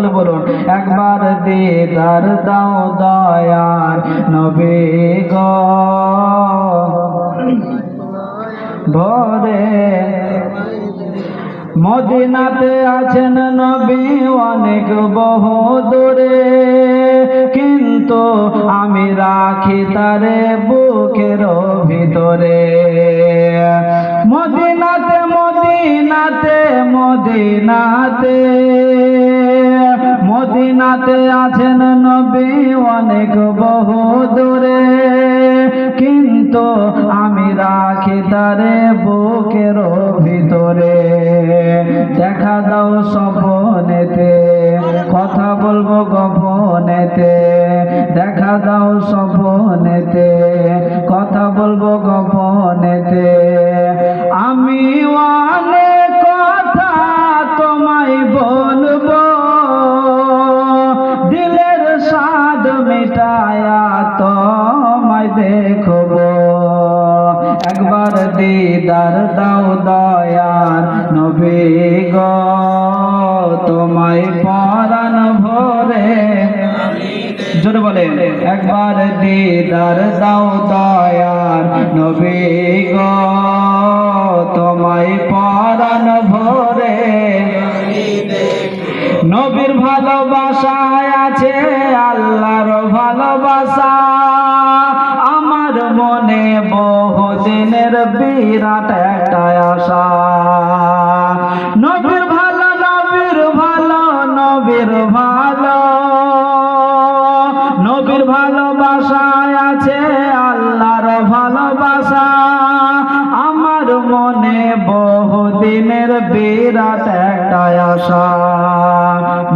সকলে বলুন, একবার দিদার দাও দয়ার নবী গো। ভরে মদিনাতে আছেন নবী অনেক বহু দূরে, কিন্তু আমি রাখি তারে বুকের ভিতরে। মদিনাতে মদিনাতে মদিনাতে মদিনাতে আছেন নবী অনেক বহু দূরে। কিন্তু আমি রাখি তারে বুকের ভিতরে। দেখা দাও স্বপনেতে, কথা বলব গোপনেতে। দেখা দাও স্বপনেতে, কথা বলব গোপনেতে। তোমায় দেখব। একবার দিদার দাও দয়ার নবী গো, তোমায় পরাণ ভরে। জোরে বলে একবার দিদার দাও দয়ার নবী গো, তোমায় পরাণ ভরে। নবীর ভালোবাসায় আছে আল্লাহর ভালোবাসা। আমার মনে বহুদিনের বিরাট একটা আশা। বহুদিনের বিরাট একটা আশা।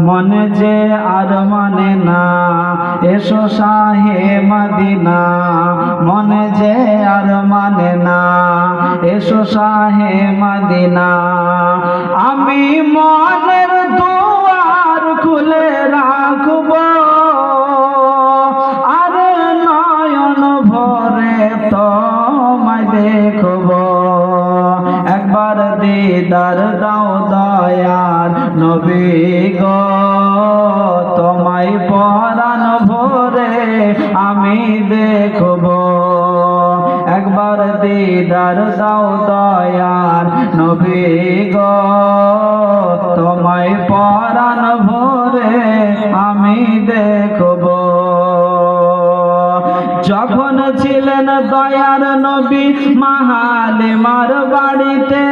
মনে যে আর মানে না, এসো শাহে মদিনা। মনে যে আর মানে না, এসো শাহে মদিনা। আমি মনের দুয়ার খুলে রাখব, আর নয়ন ভরে তোমায় দিদার দাও দয়ার নবী গো, তোমায় পরাণ ভরে আমি দেখব। একবার দিদার দাও দয়ার নবী গো, তোমায় পরাণ ভরে আমি দেখব। যখন ছিলেন দয়ার নবী, মাহালিমার বাড়িতে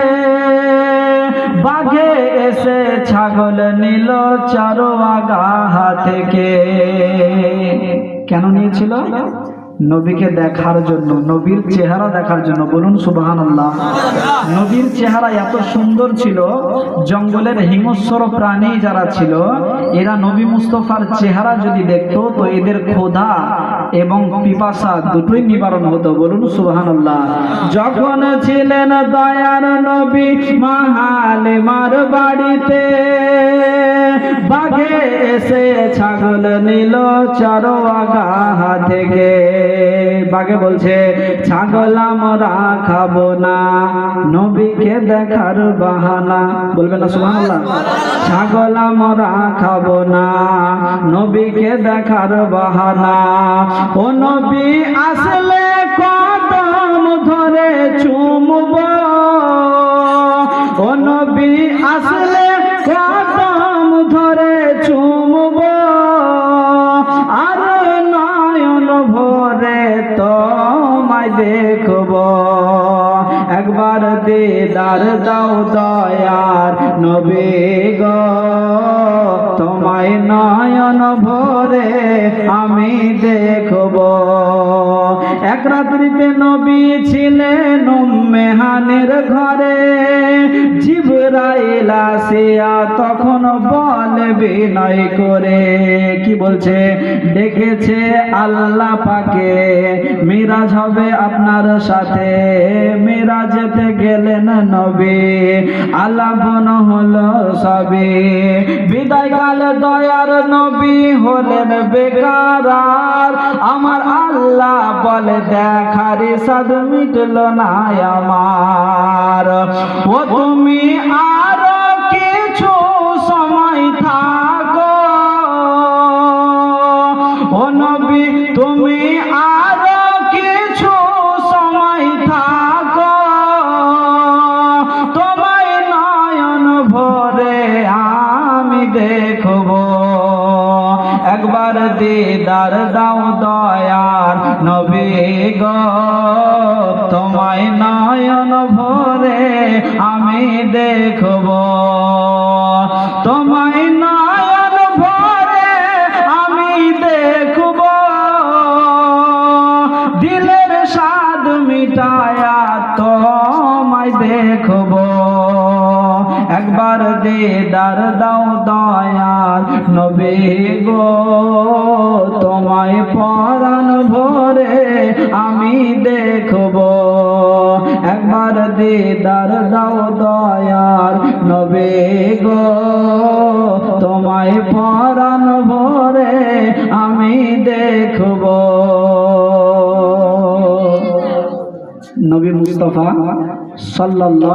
বাঘে এসে ছাগল নিল চারোয়াগা থেকে কেন নিয়েছিল? নবীকে দেখার জন্য, নবীর চেহারা দেখার জন্য। বলুন সুবাহান আল্লাহ নবীর চেহারা এত সুন্দর ছিল, জঙ্গলের হিংস্র প্রাণী যারা ছিল, এরা নবী মুস্তফার চেহারা যদি দেখতো, তো এদের ক্ষোধা এবং পিপাসা দুটোই নিবারণ হতো। বলুন সুবাহান আল্লাহ যখন ছিলেন দয়ার নবী মাহালিমার বাড়িতে, বাঘে এসে ছাগল নিল চরোয়াগা থেকে। বাঘে বলছে, ছাগল আমরা খাব না। নবীকে দেখার বাহানা। বলবে না, সুবহানাল্লাহ? ছাগল আমরা খাব না। নবীকে দেখার বাহানা। ও নবী আসলে কদম ধরে চুমব। ও নবী আসলে কদম ধরে চুমব। আর নয়ন ভরে তোমায় দেখব। একবার দেদার দাও দয়ার নবে গ। তোমায় নয়ন ভরে আমি দেখব। এক রাত্রিতে নবী ছিলেন মেহানের ঘরে। জিবরাইল আসিয়া তখন বলে বিনয় করে। কি বলছে? ডেকেছে আল্লাহ পাকে। মিরাজ হবে আপনার সাথে। মিরাজেতে গেলেন নবী। আলাপন হলো সবে বিদায় কালে দয়ার নবী হলেন বেকার। আমার আল্লাহ বলে দেখারি সাদ মিটল না আমার। ও তুমি আরও কিছু সময় থাকো। ও নবী, তুমি আরও কিছু সময় থাকো। তোমায় নয়ন ভরে আমি দেখব। একবার দিদার দাও দয়ার নবী গো, তোমায় আমি দেখব। তোমায় নয়ন ভরে আমি দেখব। দিলের স্বাদ মিটায়া তোমায় দেখব। একবার দিদার দাও দয়াল নবী গো, তোমায় পরাণ দিদার দাও দয়ার নবে গো। তোমায় পরাণ ভরে আমি দেখব। নবী মুস্তফা সাল্লাল্লাহু